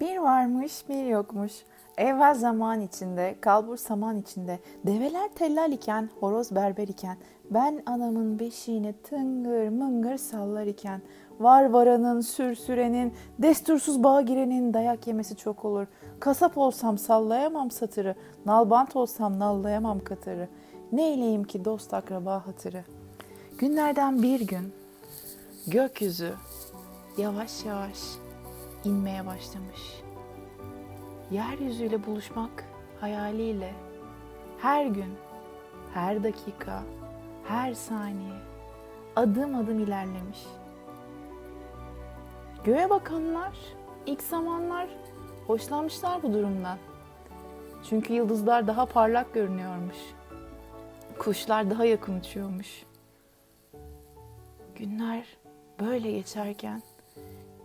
Bir varmış bir yokmuş. Evvel zaman içinde, kalbur saman içinde, develer tellal iken, horoz berber iken, ben anamın beşiğini tıngır mıngır sallar iken, var varanın, sürsürenin, destursuz bağa girenin dayak yemesi çok olur. Kasap olsam sallayamam satırı, nalbant olsam nallayamam katırı. Neyleyim ki dost akraba hatırı. Günlerden bir gün gökyüzü yavaş yavaş inmeye başlamış. Yeryüzüyle buluşmak hayaliyle her gün, her dakika, her saniye adım adım ilerlemiş. Göğe bakanlar ilk zamanlar hoşlanmışlar bu durumdan. Çünkü yıldızlar daha parlak görünüyormuş. Kuşlar daha yakın uçuyormuş. Günler böyle geçerken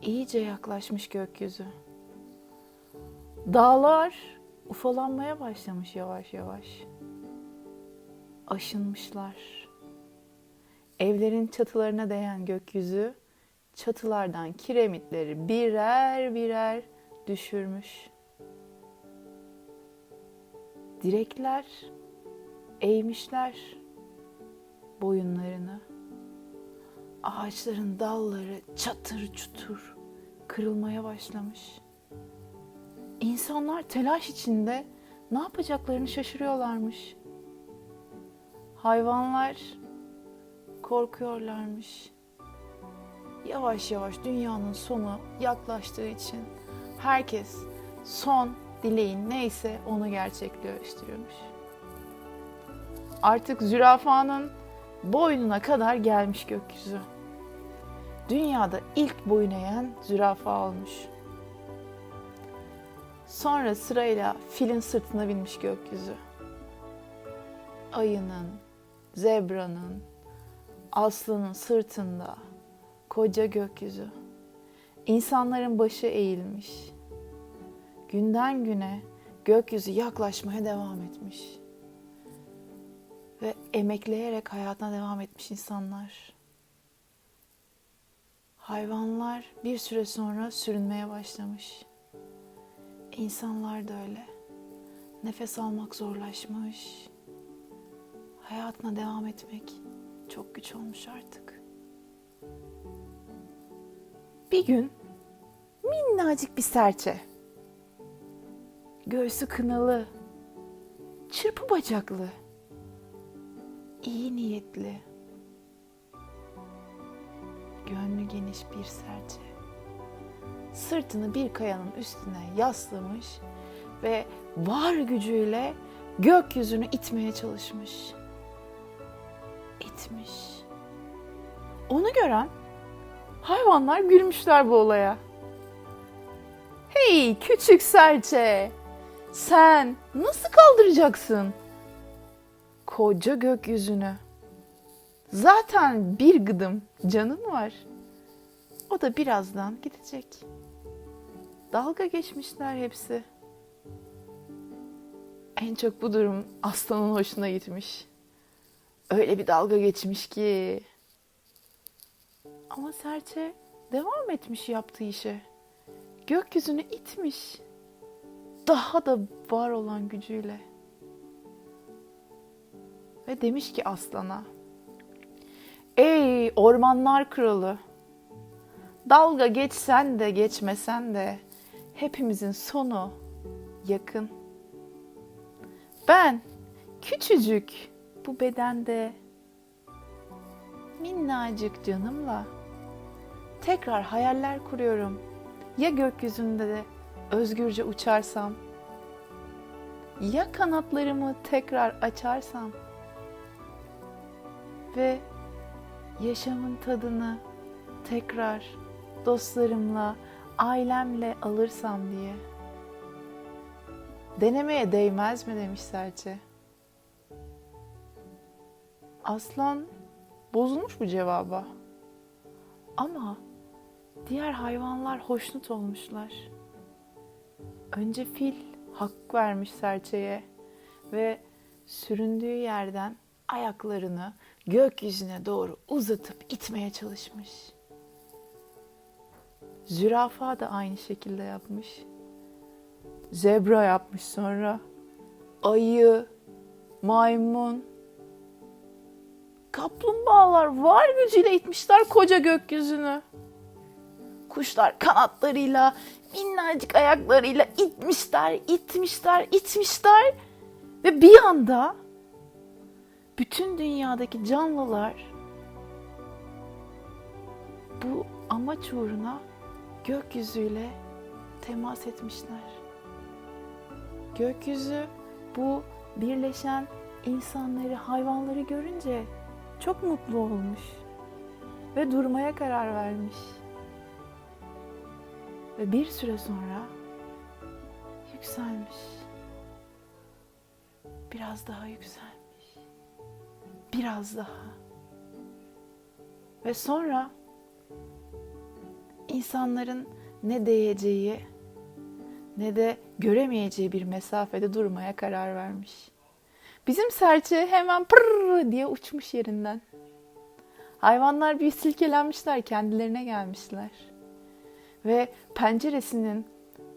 iyice yaklaşmış gökyüzü. Dağlar ufalanmaya başlamış yavaş yavaş. Aşınmışlar. Evlerin çatılarına değen gökyüzü çatılardan kiremitleri birer birer düşürmüş. Direkler eğmişler boyunlarını. Ağaçların dalları çatır çutur kırılmaya başlamış. İnsanlar telaş içinde ne yapacaklarını şaşırıyorlarmış. Hayvanlar korkuyorlarmış. Yavaş yavaş dünyanın sonu yaklaştığı için herkes son dileğin neyse onu gerçekleştiriyormuş. Artık zürafanın boynuna kadar gelmiş gökyüzü. Dünyada ilk boyun eğen zürafa olmuş. Sonra sırayla filin sırtına binmiş gökyüzü. Ayının, zebranın, aslanın sırtında koca gökyüzü. İnsanların başı eğilmiş. Günden güne gökyüzü yaklaşmaya devam etmiş. Ve emekleyerek hayatına devam etmiş insanlar. Hayvanlar bir süre sonra sürünmeye başlamış. İnsanlar da öyle. Nefes almak zorlaşmış. Hayatına devam etmek çok güç olmuş artık. Bir gün minnacık bir serçe. Göğsü kınalı, çırpı bacaklı, iyi niyetli, gönlü geniş bir serçe sırtını bir kayanın üstüne yaslamış ve var gücüyle gökyüzünü itmeye çalışmış. İtmiş. Onu gören hayvanlar gülmüşler bu olaya. Hey küçük serçe, sen nasıl kaldıracaksın koca gökyüzünü? Zaten bir gıdım canın var. O da birazdan gidecek. Dalga geçmişler hepsi. En çok bu durum aslanın hoşuna gitmiş. Öyle bir dalga geçmiş ki. Ama serçe devam etmiş yaptığı işe. Gökyüzünü itmiş. Daha da var olan gücüyle. Ve demiş ki aslana. Ey ormanlar kralı. Dalga geçsen de geçmesen de hepimizin sonu yakın. Ben küçücük bu bedende minnacık canımla tekrar hayaller kuruyorum. Ya gökyüzünde de özgürce uçarsam? Ya kanatlarımı tekrar açarsam? Ve yaşamın tadını tekrar dostlarımla, ailemle alırsam diye. Denemeye değmez mi demiş serçe. Aslan bozulmuş bu cevaba. Ama diğer hayvanlar hoşnut olmuşlar. Önce fil hak vermiş serçeye ve süründüğü yerden ayaklarını gökyüzüne doğru uzatıp itmeye çalışmış. Zürafa da aynı şekilde yapmış. zebra yapmış sonra. Ayı, maymun, kaplumbağalar var gücüyle itmişler koca gökyüzünü. Kuşlar kanatlarıyla, minnacık ayaklarıyla itmişler, itmişler, itmişler. Ve bir anda bütün dünyadaki canlılar bu amaç uğruna gökyüzüyle temas etmişler. Gökyüzü bu birleşen insanları, hayvanları görünce çok mutlu olmuş ve durmaya karar vermiş. Ve bir süre sonra yükselmiş. Biraz daha yükselmiş. Biraz daha. Ve sonra insanların ne değeceği ne de göremeyeceği bir mesafede durmaya karar vermiş. Bizim serçe hemen pırr diye uçmuş yerinden. Hayvanlar bir silkelenmişler, kendilerine gelmişler. Ve penceresinin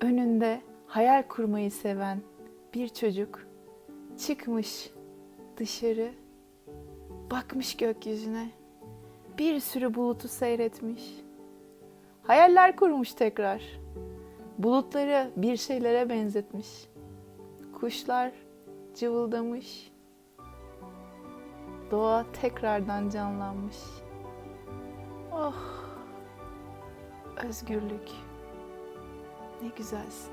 önünde hayal kurmayı seven bir çocuk çıkmış dışarı, bakmış gökyüzüne, bir sürü bulutu seyretmiş. Hayaller kurmuş tekrar. Bulutları bir şeylere benzetmiş. Kuşlar cıvıldamış. Doğa tekrardan canlanmış. Oh! Özgürlük. Ne güzelsin.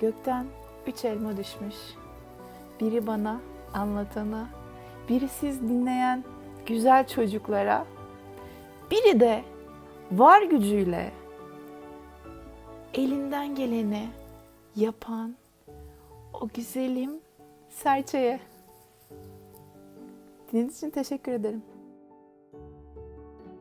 Gökten üç elma düşmüş. Biri bana, anlatana, biri siz dinleyen güzel çocuklara, biri de var gücüyle elinden geleni yapan o güzelim serçeye. Dinlediğiniz için teşekkür ederim.